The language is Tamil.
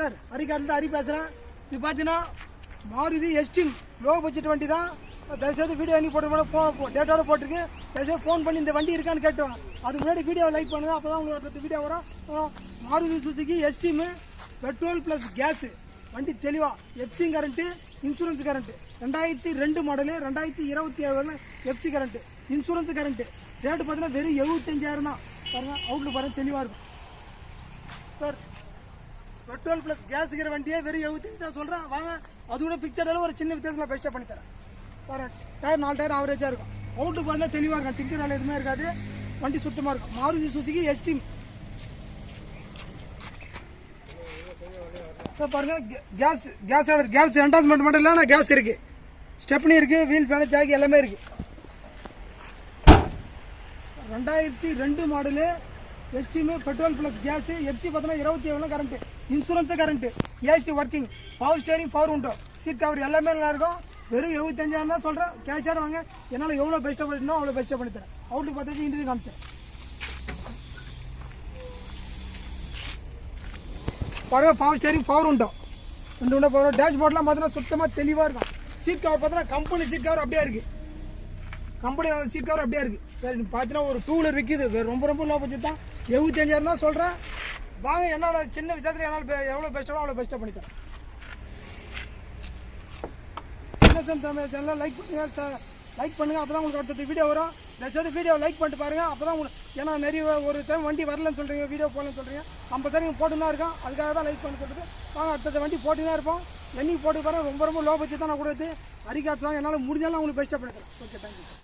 சார் அரிக்காட்டில் ஹரி பேசுகிறேன் இது பார்த்தீங்கன்னா மாருதி எஸ்டின் லோ பட்ஜெட் வண்டி தான் தயவுசெய்து வீடியோ அனுப்பி போட்டு ஃபோன் டேட்டோட போட்டிருக்கு தயவுசெய்து ஃபோன் பண்ணி இந்த வண்டி இருக்கான்னு கேட்டோம் அதுக்கு முன்னாடி வீடியோ லைக் பண்ணுங்க அப்போ தான் உங்களுக்கு வீடியோ வரும். Maruti Suzuki Esteem petrol plus gas வண்டி தெளிவாக எஃப்சி கரண்ட்டு இன்சூரன்ஸ் கரண்ட்டு ரெண்டாயிரத்தி ரெண்டு மாடலு ரெண்டாயிரத்தி இருபத்தி ஏழு FC current insurance current rate பார்த்தீங்கன்னா வெறும் எழுபத்தஞ்சாயிரம் தான். பாருங்கள் அவுட்ல பாருங்கள் தெளிவாக இருக்கும். சார் பெட்ரோல் ப்ளஸ் கேஸுங்கிற வண்டியே வெறும் எழுபத்தஞ்சு தான் சொல்கிறேன் வாங்க அது கூட பிக்சரில் ஒரு சின்ன வித்தியாசத்தில் பெஸ்ட்டாக பண்ணித்தரேன். பாருங்க டயர் நாலு டயர் ஆவரேஜாக இருக்கும். அவுட்டு பார்த்தீங்கன்னா தெளிவாக இருக்கும். டிக்கெட் வேலை எதுவுமே இருக்காது. வண்டி சுத்தமாக இருக்கும். மாருதி சுசுகி எஸ்டிம் சார் பாருங்க K- gas gas order gas endorsement மட்டும் இல்லை ஆனால் கேஸ் இருக்குது ஸ்டெப்னி இருக்குது வீல் பேனல் ஜாக்கி எல்லாமே இருக்குது ரெண்டாயிரத்தி ரெண்டு model Esteem petrol plus gas FC பார்த்தோன்னா இருபத்தி ஏழு current insurance current AC working power steering power உண்டோ சீட் கவர் எல்லாமே நல்லா இருக்கும் வெறும் எழுபத்தஞ்சாயிரம் தான் சொல்கிறேன் கேஷாக வாங்க. என்னால் எவ்வளோ பெஸ்ட்டாக பண்ணிட்டோம் அவ்வளோ பெஸ்ட்டாக பண்ணி தரேன். அவுட்லுக்கு பார்த்தாச்சு இன்டர்வியூ காமிச்சேன். பாருங்க பவர் ஸ்டேரிங் பவர் உண்டோ ரெண்டு உண்டோ பவர் டேஷ்போர்ட்லாம் பார்த்தோன்னா சுத்தமாக தெளிவாக இருக்கும். சீட் கவர் பார்த்தோன்னா கம்பெனி சீட் கவர் அப்படியே இருக்குது கம்பெனி சீட் கவர் அப்படியே இருக்குது சரி நீ பார்த்தீங்கன்னா ஒரு டூ வீலர் விற்கிது வேறு ரொம்ப ரொம்ப லோ பட்ஜெட் தான். எழுபத்தஞ்சாயிரம் தான் சொல்கிறேன் வாங்க என்னோட சின்ன விதத்தில் என்னால் எவ்வளோ பெஸ்ட்டோ அவ்வளோ பெஸ்ட்டாக பண்ணித்தரேன் இன்னசென்ட் தமிழ் சேனலில் லைக் பண்ணுங்கள் லைக் பண்ணுங்கள் அப்போ தான் உங்களுக்கு அடுத்த வீடியோ வரும். தயவுசெய்து வீடியோ லைக் பண்ணிட்டு பாருங்கள் அப்போ தான் உங்களுக்கு ஏன்னா நிறைய ஒரு டைம் வண்டி வரலன்னு சொல்கிறீங்க வீடியோ போடலன்னு சொல்கிறீங்க ஐம்பது டைம் போட்டு தான் இருக்கோம். அதுக்காக தான் லைக் பண்ணி சொல்கிறது வாங்க அடுத்த வண்டி போட்டு தான் இருப்போம். என்னைக்கு போட்டு பாருங்கள் ரொம்ப ரொம்ப லோ பட்ஜெட் தான் நான் கொடுத்து. அரிகாட்ஸ் வாங்க என்னால் முடிஞ்சாலும் உங்களுக்கு பெஸ்ட்டாக பண்ணி ஓகே தேங்க்யூ